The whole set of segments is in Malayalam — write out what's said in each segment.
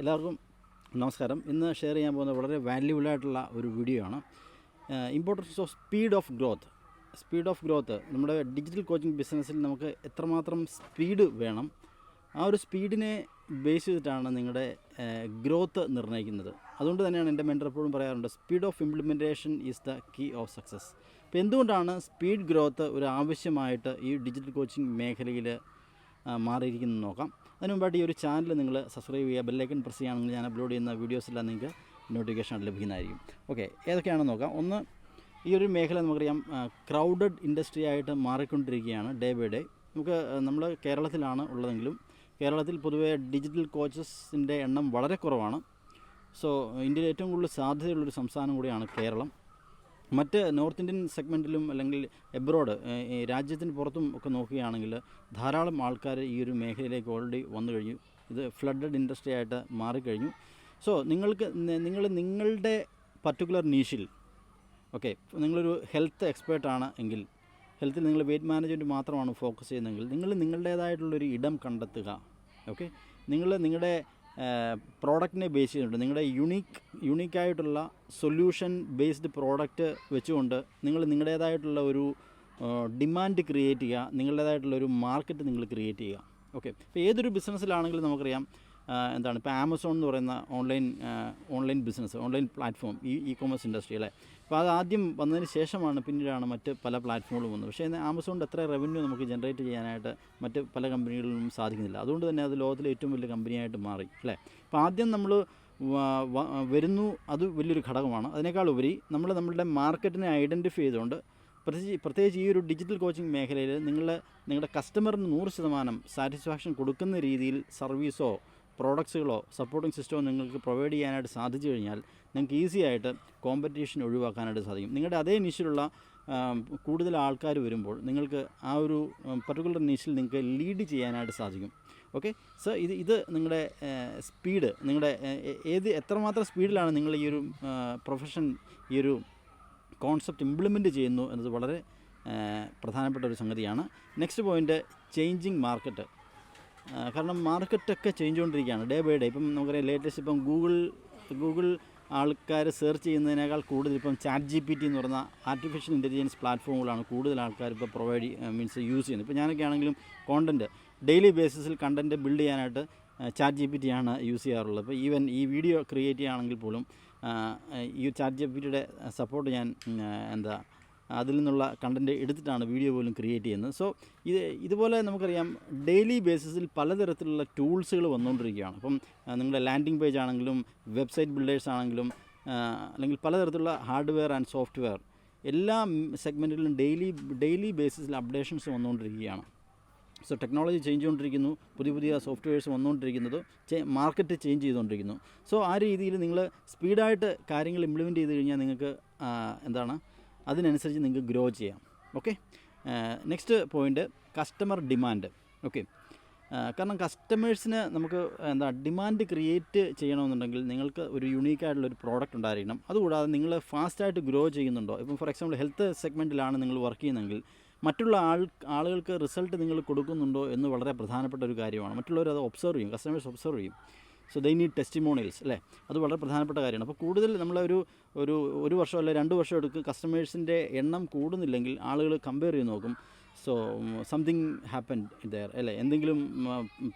എല്ലാവർക്കും നമസ്കാരം. ഇന്ന് ഷെയർ ചെയ്യാൻ പോകുന്ന വളരെ വാല്യുബിൾ ആയിട്ടുള്ള ഒരു വീഡിയോ ആണ്. Importance of speed of growth speed of growth നമ്മുടെ ഡിജിറ്റൽ കോച്ചിങ് ബിസിനസ്സിൽ നമുക്ക് എത്രമാത്രം സ്പീഡ് വേണം? ആ ഒരു സ്പീഡിനെ ബേസ് ചെയ്തിട്ടാണ് നിങ്ങളുടെ ഗ്രോത്ത് നിർണയിക്കുന്നത്. അതുകൊണ്ട് തന്നെയാണ് എന്റെ മെന്റർ എപ്പോഴും പറയാറുണ്ട് speed of implementation is the key of success അപ്പോൾ എന്തുകൊണ്ടാണ് സ്പീഡ് ഗ്രോത്ത് ഒരു ആവശ്യമായിട്ട് ഈ ഡിജിറ്റൽ കോച്ചിങ് മേഖലയിൽ മാറിയിരിക്കുന്നത് നോക്കാം. അതിന് മുമ്പായിട്ട് ഈ ഒരു ചാനൽ നിങ്ങൾ സബ്സ്ക്രൈബ് ചെയ്യുക ബെല്ലൈക്കൺ പ്രസ് ചെയ്യുകയാണെങ്കിൽ ഞാൻ അപ്ലോഡ് ചെയ്യുന്ന വീഡിയോസെല്ലാം നിങ്ങൾക്ക് നോട്ടിഫിക്കേഷൻ ലഭിക്കുന്നതായിരിക്കും. ഓക്കെ ഏതൊക്കെയാണെന്ന് നോക്കാം. ഒന്ന് ഈ ഒരു മേഖല നമുക്കറിയാം ക്രൗഡഡ് ഇൻഡസ്ട്രി ആയിട്ട് മാറിക്കൊണ്ടിരിക്കുകയാണ് ഡേ ബൈ ഡേ നമുക്ക് നമ്മൾ കേരളത്തിലാണ് ഉള്ളതെങ്കിലും കേരളത്തിൽ പൊതുവേ ഡിജിറ്റൽ കോച്ചസിന്റെ എണ്ണം വളരെ കുറവാണ്. സോ ഇന്ത്യയിൽ ഏറ്റവും കൂടുതൽ സാധ്യതയുള്ളൊരു സംസ്ഥാനം കൂടിയാണ് കേരളം. മറ്റ് നോർത്ത് ഇന്ത്യൻ സെഗ്മെന്റിലും അല്ലെങ്കിൽ എബ്രോഡ് രാജ്യത്തിന് പുറത്തും ഒക്കെ നോക്കുകയാണെങ്കിൽ ധാരാളം ആൾക്കാർ ഈ ഒരു മേഖലയിലേക്ക് ഓൾറെഡി വന്നു കഴിഞ്ഞു. ഇത് ഫ്ലഡഡ് ഇൻഡസ്ട്രി ആയിട്ട് മാറിക്കഴിഞ്ഞു. സോ നിങ്ങൾക്ക് നിങ്ങൾ നിങ്ങളുടെ പർട്ടിക്കുലർ നീഷിൽ ഓക്കെ നിങ്ങളൊരു ഹെൽത്ത് എക്സ്പേർട്ടാണ് എങ്കിൽ ഹെൽത്തിൽ നിങ്ങൾ വെയിറ്റ് മാനേജ്മെന്റ് മാത്രമാണ് ഫോക്കസ് ചെയ്യുന്നതെങ്കിൽ നിങ്ങൾ നിങ്ങളുടേതായിട്ടുള്ളൊരു ഇടം കണ്ടെത്തുക ഓക്കെ നിങ്ങൾ നിങ്ങളുടെ പ്രോഡക്റ്റിനെ ബേസ് ചെയ്തിട്ടുണ്ട്. നിങ്ങളുടെ യുണീക്ക് യുണീക്കായിട്ടുള്ള സൊല്യൂഷൻ ബേസ്ഡ് പ്രോഡക്റ്റ് വെച്ചുകൊണ്ട് നിങ്ങൾ നിങ്ങളുടേതായിട്ടുള്ള ഒരു ഡിമാൻഡ് ക്രിയേറ്റ് ചെയ്യുക. നിങ്ങളുടേതായിട്ടുള്ള ഒരു മാർക്കറ്റ് നിങ്ങൾ ക്രിയേറ്റ് ചെയ്യുക. ഓക്കെ. ഇപ്പോൾ ഏതൊരു ബിസിനസ്സിലാണെങ്കിലും നമുക്കറിയാം എന്താണ് ഇപ്പോൾ ആമസോൺ എന്ന് പറയുന്ന online online business online platform ഈ ഇ കോമേഴ്സ് ഇൻഡസ്ട്രിയിലെ അപ്പോൾ അത് ആദ്യം വന്നതിന് ശേഷമാണ് പിന്നീടാണ് മറ്റ് പല പ്ലാറ്റ്ഫോമുകളും വന്നത്. പക്ഷേ ആമസോണിന്റെ എത്ര റവന്യൂ നമുക്ക് ജനറേറ്റ് ചെയ്യാനായിട്ട് മറ്റ് പല കമ്പനികളിലും സാധിക്കുന്നില്ല. അതുകൊണ്ട് തന്നെ അത് ലോകത്തിലെ ഏറ്റവും വലിയ കമ്പനിയായിട്ട് മാറി അല്ലേ? അപ്പോൾ ആദ്യം നമ്മൾ വരുന്നു അത് വലിയൊരു ഘടകമാണ്. അതിനേക്കാൾ ഉപരി നമ്മൾ നമ്മളുടെ മാർക്കറ്റിനെ ഐഡന്റിഫൈ ചെയ്തുകൊണ്ട് പ്രത്യേകിച്ച് പ്രത്യേകിച്ച് ഈ ഒരു ഡിജിറ്റൽ കോച്ചിങ് മേഖലയിൽ നിങ്ങൾ നിങ്ങളുടെ കസ്റ്റമറിന് നൂറ് ശതമാനം സാറ്റിസ്ഫാക്ഷൻ കൊടുക്കുന്ന രീതിയിൽ സർവീസോ പ്രോഡക്ട്സുകളോ സപ്പോർട്ടിംഗ് സിസ്റ്റമോ നിങ്ങൾക്ക് പ്രൊവൈഡ് ചെയ്യാനായിട്ട് സാധിച്ചു കഴിഞ്ഞാൽ നിങ്ങൾക്ക് ഈസി ആയിട്ട് കോമ്പറ്റീഷൻ ഒഴിവാക്കാനായിട്ട് സാധിക്കും. നിങ്ങളുടെ അതേ നിഷിലുള്ള കൂടുതൽ ആൾക്കാർ വരുമ്പോൾ നിങ്ങൾക്ക് ആ ഒരു പർട്ടിക്കുലർ നിഷിൽ നിങ്ങൾക്ക് ലീഡ് ചെയ്യാനായിട്ട് സാധിക്കും. ഓക്കെ സോ ഇത് ഇത് നിങ്ങളുടെ സ്പീഡ് നിങ്ങളുടെ ഏത് എത്രമാത്രം സ്പീഡിലാണ് നിങ്ങൾ ഈ ഒരു പ്രൊഫഷൻ ഈ ഒരു കോൺസെപ്റ്റ് ഇംപ്ലിമെന്റ് ചെയ്യുന്നു എന്നത് വളരെ പ്രധാനപ്പെട്ട ഒരു സംഗതിയാണ്. നെക്സ്റ്റ് പോയിന്റ് ചേഞ്ചിങ് മാർക്കറ്റ് കാരണം മാർക്കറ്റൊക്കെ ചേഞ്ച് ചെയ്തുകൊണ്ടിരിക്കുകയാണ് ഡേ ബൈ ഡേ ഇപ്പം നമുക്കറിയാം ലേറ്റസ്റ്റ് ഇപ്പം ഗൂഗിൾ ഗൂഗിൾ ആൾക്കാർ സെർച്ച് ചെയ്യുന്നതിനേക്കാൾ കൂടുതൽ ഇപ്പം ചാറ്റ് ജി പി ടി എന്ന് പറഞ്ഞ ആർട്ടിഫിഷ്യൽ ഇന്റലിജൻസ് പ്ലാറ്റ്ഫോമുകളാണ് കൂടുതൽ ആൾക്കാർ ഇപ്പോൾ പ്രൊവൈഡ് മീൻസ് യൂസ് ചെയ്യുന്നത്. ഇപ്പോൾ ഞാനൊക്കെ ആണെങ്കിലും കോണ്ടന്റ് ഡെയിലി ബേസിസിൽ കണ്ടന്റ് ബിൽഡ് ചെയ്യാനായിട്ട് ചാറ്റ് ജി പി ടി ആണ് യൂസ് ചെയ്യാറുള്ളത്. ഇപ്പോൾ ഈവൻ ഈ വീഡിയോ ക്രിയേറ്റ് ചെയ്യുകയാണെങ്കിൽ പോലും ഈ ചാറ്റ് ജി പി ടിയുടെ സപ്പോർട്ട് ഞാൻ എന്താ അതിൽ നിന്നുള്ള കണ്ടന്റ് എടുത്തിട്ടാണ് വീഡിയോ പോലും ക്രിയേറ്റ് ചെയ്യുന്നത്. സോ ഇത് ഇതുപോലെ നമുക്കറിയാം ഡെയിലി ബേസിസിൽ പലതരത്തിലുള്ള ടൂൾസുകൾ വന്നുകൊണ്ടിരിക്കുകയാണ്. അപ്പം നിങ്ങളുടെ ലാൻഡിംഗ് പേജ് ആണെങ്കിലും വെബ്സൈറ്റ് ബിൽഡേഴ്സ് ആണെങ്കിലും അല്ലെങ്കിൽ പലതരത്തിലുള്ള ഹാർഡ്വെയർ ആൻഡ് സോഫ്റ്റ്വെയർ എല്ലാ സെഗ്മെന്റിലും ഡെയിലി ഡെയിലി ബേസിസിൽ അപ്ഡേഷൻസ് വന്നുകൊണ്ടിരിക്കുകയാണ്. സോ ടെക്നോളജി ചേഞ്ച് ചെയ്തുകൊണ്ടിരിക്കുന്നു പുതിയ പുതിയ സോഫ്റ്റ്വെയർസ് വന്നുകൊണ്ടിരിക്കുന്നത് മാർക്കറ്റ് ചേഞ്ച് ചെയ്തുകൊണ്ടിരിക്കുന്നു. സോ ആ രീതിയിൽ നിങ്ങൾ സ്പീഡായിട്ട് കാര്യങ്ങൾ ഇംപ്ലിമെന്റ് ചെയ്ത് കഴിഞ്ഞാൽ നിങ്ങൾക്ക് എന്താണ് അതിനനുസരിച്ച് നിങ്ങൾക്ക് ഗ്രോ ചെയ്യാം. Okay next point customer demand okay കാരണം കസ്റ്റമേഴ്സിന് നമുക്ക് എന്താ ഡിമാൻഡ് ക്രിയേറ്റ് ചെയ്യണമെന്നുണ്ടെങ്കിൽ നിങ്ങൾക്ക് ഒരു യുണീക്കായിട്ടുള്ള ഒരു പ്രോഡക്റ്റ് ഉണ്ടായിരിക്കണം. അതുകൂടാതെ നിങ്ങൾ ഫാസ്റ്റായിട്ട് ഗ്രോ ചെയ്യുന്നുണ്ടോ? ഇപ്പം ഫോർ എക്സാമ്പിൾ ഹെൽത്ത് സെഗ്മെന്റിലാണ് നിങ്ങൾ വർക്ക് ചെയ്യുന്നതെങ്കിൽ മറ്റുള്ള ആൾ ആളുകൾക്ക് റിസൾട്ട് നിങ്ങൾ കൊടുക്കുന്നുണ്ടോ എന്ന് വളരെ പ്രധാനപ്പെട്ട ഒരു കാര്യമാണ്. മറ്റുള്ളവർ അത് ഒബ്സർവ് ചെയ്യും കസ്റ്റമേഴ്സ് ഒബ്സർവ് ചെയ്യും. സോ ദൈ നീഡ് ടെസ്റ്റിമോണിയൽസ് അല്ലേ? അത് വളരെ പ്രധാനപ്പെട്ട കാര്യമാണ്. അപ്പോൾ കൂടുതൽ നമ്മളൊരു ഒരു ഒരു വർഷം അല്ലെ രണ്ട് വർഷം എടുക്കും കസ്റ്റമേഴ്സിന്റെ എണ്ണം കൂടുന്നില്ലെങ്കിൽ ആളുകൾ കമ്പയർ ചെയ്ത് നോക്കും. സോ സംതിങ് ഹാപ്പൻ ദയർ അല്ലേ? എന്തെങ്കിലും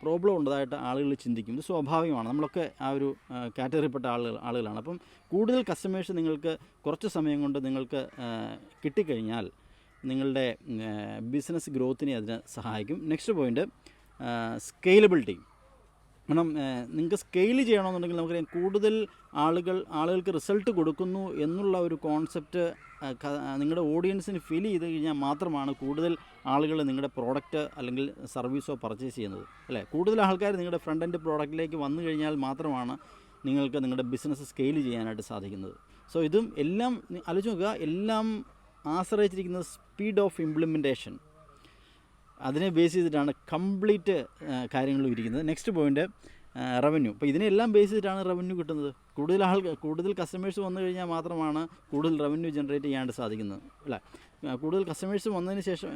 പ്രോബ്ലം ഉള്ളതായിട്ട് ആളുകൾ ചിന്തിക്കും. ഇത് സ്വാഭാവികമാണ്. നമ്മളൊക്കെ ആ ഒരു കാറ്റഗറിപ്പെട്ട ആളുകൾ ആളുകളാണ്. അപ്പം കൂടുതൽ കസ്റ്റമേഴ്സ് നിങ്ങൾക്ക് കുറച്ച് സമയം കൊണ്ട് നിങ്ങൾക്ക് കിട്ടിക്കഴിഞ്ഞാൽ നിങ്ങളുടെ ബിസിനസ് ഗ്രോത്തിനെ അതിന് സഹായിക്കും. നെക്സ്റ്റ് പോയിന്റ് സ്കെയിലബിലിറ്റി കാരണം നിങ്ങൾക്ക് സ്കെയിൽ ചെയ്യണമെന്നുണ്ടെങ്കിൽ നമുക്കറിയാം കൂടുതൽ ആളുകൾ ആളുകൾക്ക് റിസൾട്ട് കൊടുക്കുന്നു എന്നുള്ള ഒരു കോൺസെപ്റ്റ് നിങ്ങളുടെ ഓഡിയൻസിന് ഫീൽ ചെയ്ത് കഴിഞ്ഞാൽ മാത്രമാണ് കൂടുതൽ ആളുകൾ നിങ്ങളുടെ പ്രോഡക്റ്റ് അല്ലെങ്കിൽ സർവീസോ പർച്ചേസ് ചെയ്യുന്നത്. അല്ലേ? കൂടുതൽ ആൾക്കാർ നിങ്ങളുടെ ഫ്രണ്ട് എൻഡ് പ്രോഡക്റ്റിലേക്ക് വന്നു കഴിഞ്ഞാൽ മാത്രമാണ് നിങ്ങൾക്ക് നിങ്ങളുടെ ബിസിനസ് സ്കെയിൽ ചെയ്യാനായിട്ട് സാധിക്കുന്നത്. സോ ഇതും എല്ലാം ആലോചിച്ച് നോക്കുക എല്ലാം ആശ്രയിച്ചിരിക്കുന്നത് സ്പീഡ് ഓഫ് ഇംപ്ലിമെന്റേഷൻ അതിനെ ബേസ് ചെയ്തിട്ടാണ് കംപ്ലീറ്റ് കാര്യങ്ങളും ഇരിക്കുന്നത്. നെക്സ്റ്റ് പോയിന്റ് റവന്യൂ അപ്പോൾ ഇതിനെല്ലാം ബേസ് ചെയ്തിട്ടാണ് റവന്യൂ കിട്ടുന്നത്. കൂടുതൽ ആൾ കൂടുതൽ കസ്റ്റമേഴ്സ് വന്നു കഴിഞ്ഞാൽ മാത്രമാണ് കൂടുതൽ റവന്യൂ ജനറേറ്റ് ചെയ്യാനായിട്ട് സാധിക്കുന്നത് അല്ലേ? കൂടുതൽ കസ്റ്റമേഴ്സ് വന്നതിന് ശേഷം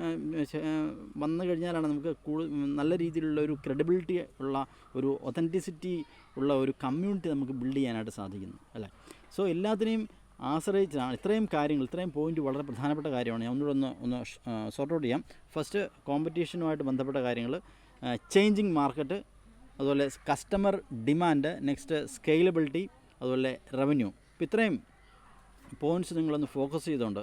വന്നു കഴിഞ്ഞാലാണ് നമുക്ക് കൂടുതൽ നല്ല രീതിയിലുള്ള ഒരു ക്രെഡിബിലിറ്റി ഉള്ള ഒരു ഒതന്റിസിറ്റി ഉള്ള ഒരു കമ്മ്യൂണിറ്റി നമുക്ക് ബിൽഡ് ചെയ്യാനായിട്ട് സാധിക്കുന്നു അല്ലേ? സോ എല്ലാത്തിനെയും ആശ്രയിച്ചാണ്. ഇത്രയും കാര്യങ്ങൾ ഇത്രയും പോയിന്റ് വളരെ പ്രധാനപ്പെട്ട കാര്യമാണ്. ഞാൻ ഒന്നുകൂടെ ഒന്ന് ഒന്ന് സോർട്ട് ഔട്ട് ചെയ്യാം. ഫസ്റ്റ് കോമ്പറ്റീഷനുമായിട്ട് ബന്ധപ്പെട്ട കാര്യങ്ങൾ. ചേഞ്ചിങ് മാർക്കറ്റ് അതുപോലെ കസ്റ്റമർ ഡിമാൻഡ് നെക്സ്റ്റ് സ്കെയിലബിലിറ്റി അതുപോലെ റവന്യൂ ഇപ്പം ഇത്രയും പോയിന്റ്സ് നിങ്ങളൊന്ന് ഫോക്കസ് ചെയ്തുകൊണ്ട്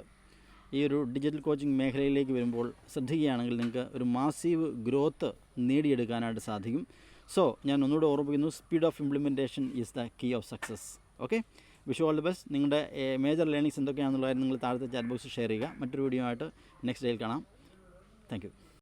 ഈ ഒരു ഡിജിറ്റൽ കോച്ചിങ് മേഖലയിലേക്ക് വരുമ്പോൾ ശ്രദ്ധിക്കുകയാണെങ്കിൽ നിങ്ങൾക്ക് ഒരു മാസീവ് ഗ്രോത്ത് നേടിയെടുക്കാനായിട്ട് സാധിക്കും. സോ ഞാൻ ഒന്നുകൂടെ ഓർമ്മിക്കുന്നു speed of implementation is the key of success okay wish you all the best നിങ്ങളുടെ മേജർ ലേണിങ്സ് എന്തൊക്കെയാണെന്നുള്ള കാര്യം നിങ്ങൾ താഴത്തെ ചാറ്റ് ബോക്സിൽ ഷെയർ ചെയ്യുക. മറ്റൊരു വീഡിയോ ആയിട്ട് നെക്സ്റ്റ് ഡേയിൽ കാണാം. താങ്ക്